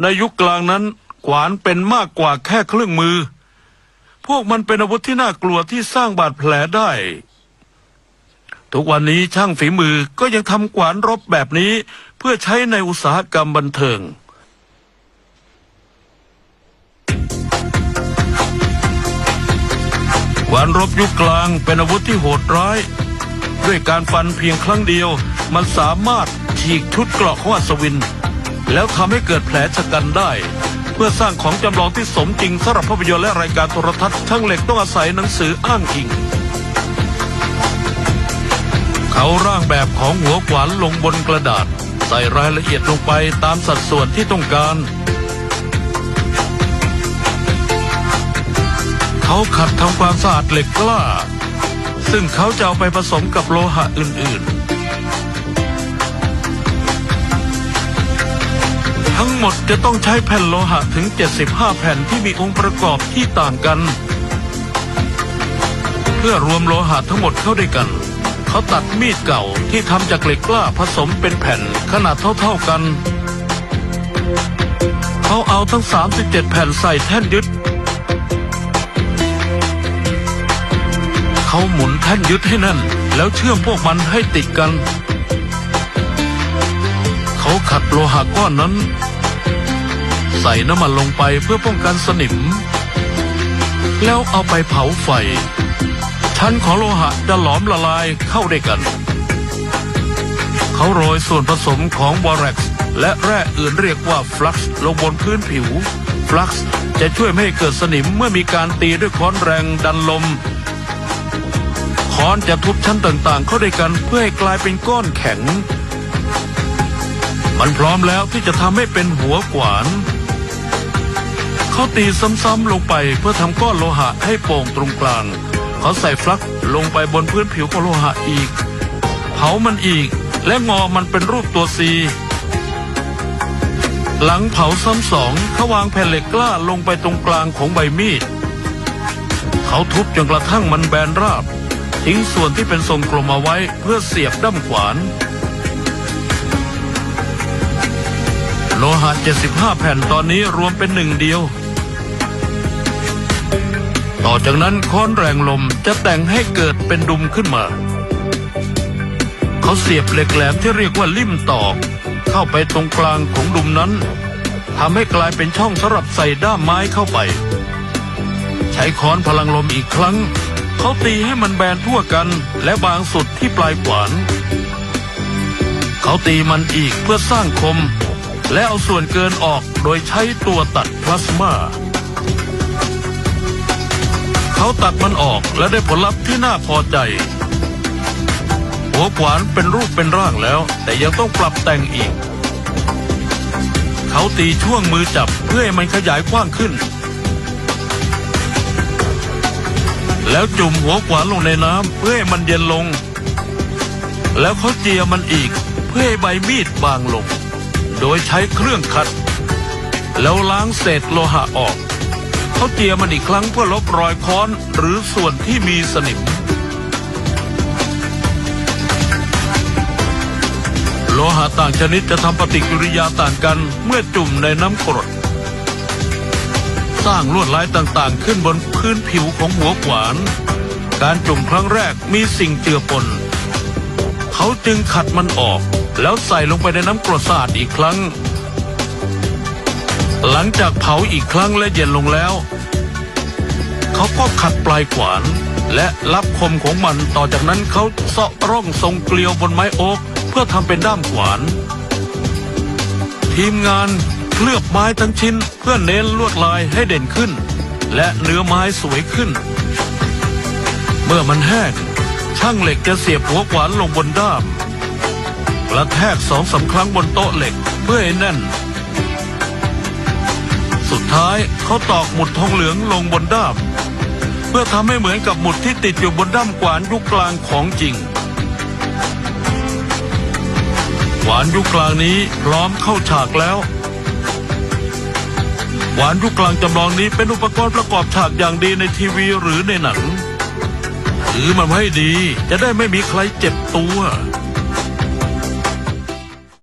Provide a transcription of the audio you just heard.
ในยุคกลางนั้นขวานเป็นมากกว่าแค่เครื่องมือ พวกมันเป็นอาวุธที่น่ากลัวที่สร้างบาดแผลได้ ทุกวันนี้ช่างฝีมือก็ยังทำขวานรบแบบนี้เพื่อใช้ในอุตสาหกรรมบันเทิงขวานรบยุคกลางเป็นอาวุธที่โหดร้าย ด้วยการฟันเพียงครั้งเดียว มันสามารถฉีกชุดเกราะของอัศวิน แล้วทำให้เกิดแผลชะกันได้ เพื่อสร้างของจำลองที่สมจริงสำหรับภาพยนตร์และรายการโทรทัศน์ช่างเหล็กต้องอาศัยหนังสืออ้างอิง เขาร่างแบบของหัวขวานลงบนกระดาษ ใส่รายละเอียดลงไปตามสัดส่วนที่ต้องการ เขาขัดทำความสะอาดเหล็กกล้า ซึ่งเขาจะเอาไปผสมกับโลหะอื่นๆ ทั้งหมดจะต้องใช้แผ่นโลหะถึง 75 แผ่นที่มีองค์ประกอบที่ต่างกัน เพื่อรวมโลหะทั้งหมดเข้าด้วยกัน เขาตัดมีดเก่าที่ทำจากเหล็กกล้าผสมเป็นแผ่นขนาดเท่าๆกัน เขาเอาทั้ง 37 แผ่นใส่แท่นยึด เขาหมุนแท่นยึดให้แน่น แล้วเชื่อมพวกมันให้ติดกันเขาขัดโลหะก้อนนั้น ใส่น้ำมันลงไปเพื่อป้องกันสนิม แล้วเอาไปเผาไฟ ชั้นของโลหะจะหลอมละลายเข้าด้วยกัน เขาโรยส่วนผสมของบอแร็กซ์และแร่อื่นเรียกว่าฟลักซ์ลงบนพื้นผิว ฟลักซ์จะช่วยไม่ให้เกิดสนิมเมื่อมีการตีด้วยค้อนแรงดันลมค้อนจะทุบชั้นต่างๆ เข้าด้วยกันเพื่อให้กลายเป็นก้อนแข็ง มันพร้อมแล้วที่จะทำให้เป็นหัวขวาน เขาตีซ้ำๆลงไปเพื่อทำก้อนโลหะให้โป่งตรงกลาง เขาใส่ฟลักลงไปบนพื้นผิวของโลหะอีก เผามันอีก และงอมันเป็นรูปตัวซีหลังเผาซ้ำสองเขาวางแผ่นเหล็กกล้าลงไปตรงกลางของใบมีด เขาทุบจนกระทั่งมันแบนราบ ทิ้งส่วนที่เป็นทรงกลมเอาไว้เพื่อเสียบด้ามขวาน โลหะ75 แผ่นตอนนี้รวมเป็นหนึ่งเดียว ต่อจากนั้นค้อนแรงลมจะแต่งให้เกิดเป็นดุมขึ้นมา เขาเสียบเหล็กแหลมที่เรียกว่าลิ่มตอก เข้าไปตรงกลางของดุมนั้นทำให้กลายเป็นช่องสำหรับใส่ด้ามไม้เข้าไป ใช้ค้อนพลังลมอีกครั้ง เขาตีให้มันแบนทั่วกันและบางสุดที่ปลายขวาน เขาตีมันอีกเพื่อสร้างคม และเอาส่วนเกินออกโดยใช้ตัวตัดพลาสมา เขาตัดมันออกและได้ผลลัพธ์ที่น่าพอใจ หัวขวานเป็นรูปเป็นร่างแล้ว แต่ยังต้องปรับแต่งอีก เขาตีช่วงมือจับเพื่อให้มันขยายกว้างขึ้น แล้วจุ่มหัวขวานลงในน้ำเพื่อให้มันเย็นลง แล้วเขาเจียมันอีกเพื่อให้ใบมีดบางลง โดยใช้เครื่องขัด แล้วล้างเศษโลหะออก เขาเจียมันอีกครั้งเพื่อลบรอยค้อนหรือส่วนที่มีสนิม โลหะต่างชนิดจะทำปฏิกิริยาต่างกันเมื่อจุ่มในน้ำกรด สร้างลวดลายต่างๆ ขึ้นบนพื้นผิวของหัวขวาน การจุ่มครั้งแรกมีสิ่งเจือปน เขาจึงขัดมันออก แล้วใส่ลงไปในน้ำกรดสะอาดอีกครั้ง หลังจากเผาอีกครั้งและเย็นลงแล้ว เขาก็ขัดปลายขวาน และรับคมของมันต่อจากนั้นเขาเซาะร่องทรงเกลียวบนไม้โอ๊กเพื่อทำเป็นด้ามขวาน ทีมงานเคลือบไม้ทั้งชิ้นเพื่อเน้นลวดลายให้เด่นขึ้น และเนื้อไม้สวยขึ้น เมื่อมันแห้งช่างเหล็กจะเสียบหัวขวานลงบนด้ามกระแทกสองสามครั้งบนโต๊ะเหล็กเพื่อให้แน่น ท้ายเขาตอกหมุดทองเหลืองลงบนด้าม เพื่อทำให้เหมือนกับหมุดที่ติดอยู่บนด้ามขวานยุคกลางของจริงขวานยุคกลางนี้พร้อมเข้าฉากแล้วขวานยุคกลางจำลองนี้เป็นอุปกรณ์ประกอบฉากอย่างดีในทีวีหรือในหนัง ถือมันให้ดีจะได้ไม่มีใครเจ็บตัว